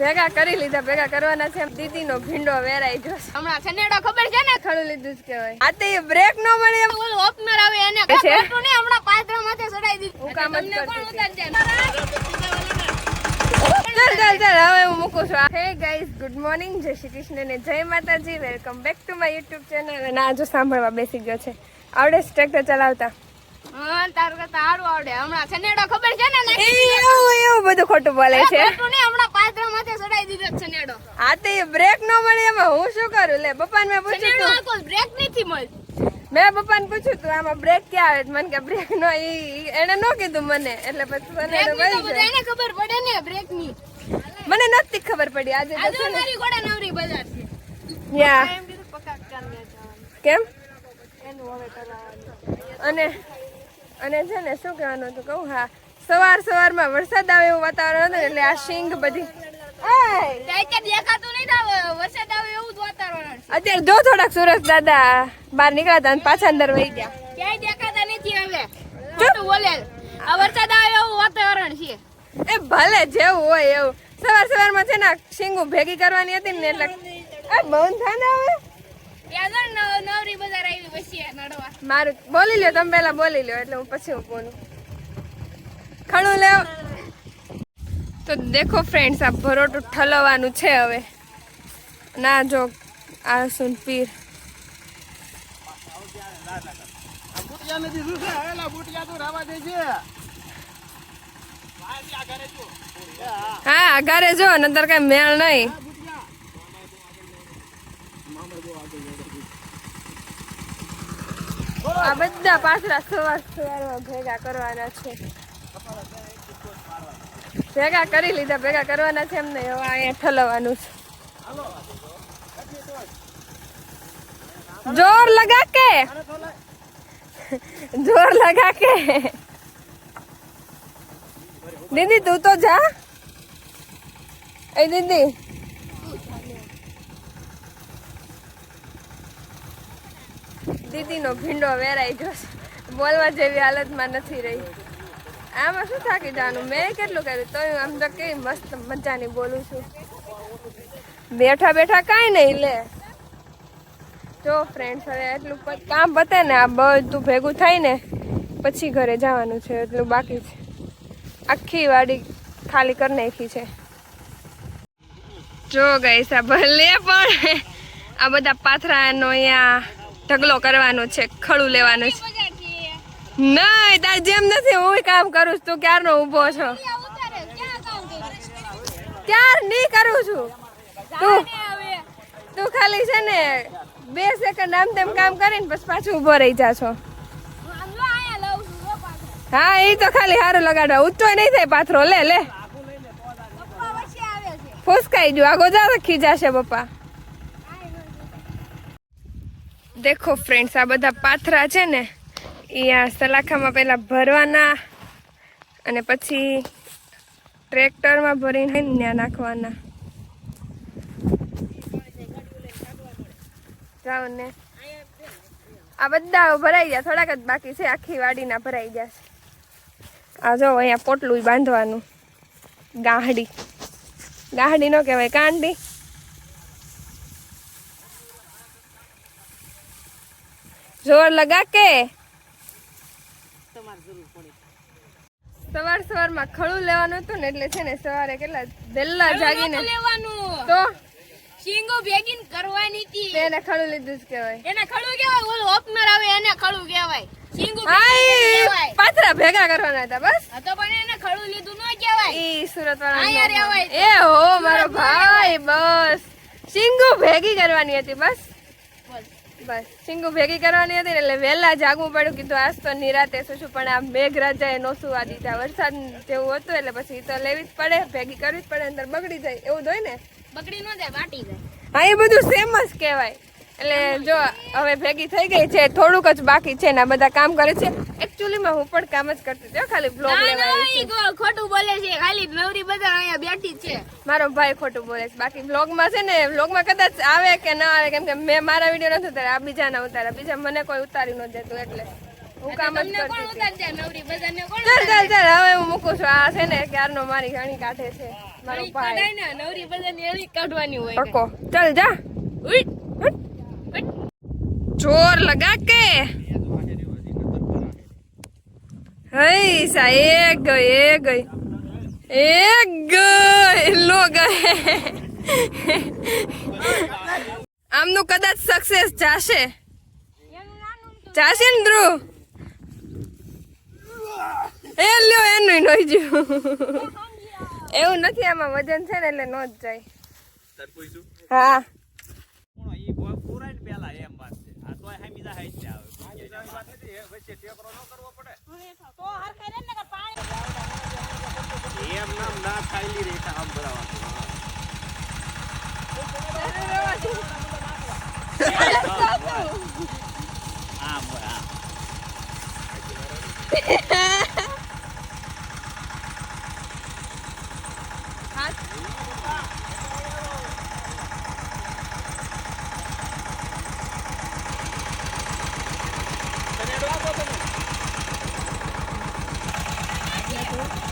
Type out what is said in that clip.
ભેગા કરી લીધા ભેગા કરવાના છે દીદી નો ભીંડો વેરાઈ જો હમણાં સનેડો ખબર છે ને? ખડું લીધું જ કહેવાય. આ તે બ્રેક નો મળે એમ. ઓલું ઓપનર આવે એને છે? નહીં હમણાં પાત્રા માથે ચડાઈ દીધું. હું કામ જ? ચાલ ચાલ ચાલ હવે હું મૂકું છું. હે ગાઈઝ ગુડ મોર્નિંગ જય શ્રી કૃષ્ણ ને જય માતાજી. Welcome back to my YouTube channel અને આજે સાંભળવા બેસી ગયો છે. આવડે ટ્રેક્ટર ચલાવતા? તાર કરતા સારું આવડે. હમણાં સનેડો ખબર છે ને? એવું એવું બધું ખોટું બોલે છે. હમણાં પાત્રા માથે ચડાઈ દીધો છે સનેડો આ તે બ્રેક નો મળે એમાં. હું શું કરું? લે પપ્પાને મેં પૂછ્યું સનેડો તું. કોઈ બ્રેક નથી મળતી મેં પપ્પાને પૂછ્યું તું આમાં બ્રેક ક્યાં આવે? મને કે બ્રેક નો ઈ એને નો કીધું મને. એટલે પછી મને બ્રેક તો ની તો વહી ગયો. બધાને ખબર પડે ને બ્રેકની. મને નથી ખબર પડી. આજે આજે મારી ઘોડા નવરી બજાર છે. યા. એમ કીધું પક્કા કામ જવાનું. કેમ? એનું હવે કરવાનું. અને અને છે ને શું કહેવાનું હતું? કહું હા. સવાર સવારમાં વરસાદ આવે એવું વાતાવરણ હતું એટલે આ શીંગ બધી એય! ત્યાં દેખાતું નહીં થાવ વરસાદ આવે એવું વાતાવરણ અત્યારે જો થોડાક સુરજ દાદા બહાર નીકળ્યા અને પાછા અંદર વહી ગયા. ક્યાંય દેખાતા નથી હવે. આ વરસાદ આવે એવું વાતાવરણ છે. એ ભલે જેવું હોય એવું. સવાર સવારમાં છે ને આ શીંગું ભેગી કરવાની હતી ને એટલે એ બહુ થાય ને હવે. ત્યાં જો ને નવ- નવરી બજાર આવી પછી નડવા. મારું બોલી લ્યો તમે પહેલા બોલી લ્યો એટલે હું પછી હું બોલું. ખણું લેવ તો દેખો ફ્રેન્ડ્સ આ ભરોટું ઠલવવાનું છે હવે. ના જો, આ સુન પીર. હા આગારે જો, નતર કઈ મેળ નહીં. આ બધા પાછળ સવાર સવારમાં ભેગા કરવાના છે. ભેગા કરી લીધા, ભેગા કરવાના છે એમને. હવે અહીંયા ઠલવવાનું છે. જોર લગા કે? જોર લગા કે? દીદી, તું તો જા. એ દીદી. દીદીનો ભીંડો વેરાઈ ગયો બોલવા જેવી હાલતમાં નથી રહી. આમાં શું થાકી જવાનું? મેં કેટલું કર્યું? તો આમ તો કેવી મસ્ત મજાની બોલું છું. બેઠા બેઠા કાંઈ નહીં લે. જો ફ્રેન્ડ્સ હવે એટલું કામ પતે ને, આ બધું ભેગું થાય ને, પછી ઘરે જવાનું છે, એટલું બાકી છે. આખી વાડી ખાલી કરી નાખી છે. જો ગઈ સા ભલે પણ આ બધા પાથરાનો અહીંયા ઢગલો કરવાનો છે, ખડું લેવાનું છે. છે તાર જેમ નથી, હું કામ કરું છું, તું ક્યારનો ઊભો છો? ક્યાર નહીં કરું છું? તું તું ખાલી છે ને, બે સેકન્ડ આમ તેમ કામ કરીને પછી પાછું ઊભો રહી જા છો. હું એ તો ખાલી સારું લગાડવા ઊંચો નહીં થાય પાથરો. લે લે. ફૂસકાઈ જો આગો જા ખીજાશે પપ્પા. દેખો ફ્રેન્ડ્સ આ બધા પાથરા છે ને આ સલાખામાં પહેલાં ભરવાના અને પછી ટ્રેક્ટરમાં ભરીને ત્યાં નાખવાના. જાઓ ને. આ બધા ભરાઈ ગયા, થોડાક જ બાકી છે, આખી વાડીના ભરાઈ ગયા છે. આ જો અહીંયા પોટલું બાંધવાનું. ગાહડી. ગાહડી નો કહેવાય, કાંડી. જોર લગા કે સવાર સવારમાં ખડું લેવાનું હતું ને એટલે છે ને સવારે કેટલા દેલ્લા જાગીને લેવાનું. તો શીંગો ભેગીન કરવાની હતી એને ખડું લીધું જ કહેવાય. એને ખડું કહેવાય ઓલું ઓપનર આવે એને ખડું કહેવાય. શીંગો ભેગીન પાથરા ભેગા કરવાના હતા બસ. તો પણ એને ખડું લીધું ન કહેવાય. ઈ સુરત વાળા એ હો મારો ભાઈ બસ. શીંગો ભેગી કરવાની હતી બસ. બસ. સિંગુ ભેગી કરવાની હતી ને એટલે વહેલા જાગવું પડ્યું. કીધું આજ તો નિરાતે શું શું પણ આ મેઘરાજાએ નોસુવા દીધા. વરસાદ જેવું હતું એટલે પછી તો લેવી જ પડે ભેગી કરવી જ પડે અંદર બગડી જાય. એવું જ હોય ને? બગડી ન જાય વાટી જાય. હા એ બધું સેમ જ કહેવાય. એટલે જો હવે ભેગી થઈ ગઈ છે થોડુંક જ બાકી છે ને બધા કામ કરે છે. એકચ્યુઅલીમાં હું પણ કામ જ કરતી હતી ખાલી બ્લોગ લેવા ખોટું બોલે છે ખાલી નવરી બધા અહીંયા બેઠી છે. મારો ભાઈ ખોટું બોલે છે. બાકી બ્લોગમાં છે ને બ્લોગમાં કદાચ આવે કે ના આવે કેમ કે મેં મારા વીડિયો નથી ઉતાર્યા આ બીજાના ઉતાર્યા. બીજા મને કોઈ ઉતારી ન દેતું એટલે હું કામ જ કરતી ચાલ ચાલ ચાલ હવે હું મૂકું છું. આ છે ને ક્યારનો મારી ઘણી કાઢે છે મારો? ભાઈ. નવરી બધાને એળી કાઢવાની હોય ચાલ જા. ઉઈટ. જોર લગા કે? હઈ સા એક ગઈ એક ગઈ. એક ગઈ લો આમનું કદાચ સક્સેસ જાશે. જાશે ને ધ્રુવ? એ લ્યો એનું નોઈ જ્યું એવું નથી આમાં વજન છે ને એટલે નો જ જાય. હા. પહેલા એમ વાત. છે આ તોય હે જા આવે વાત નથી વચ્ચે ટેકરો ન કરવો પડે. એમ નામ ના ખાઈલી રેખા આમ ભરાવાનું આમ હોય, આમ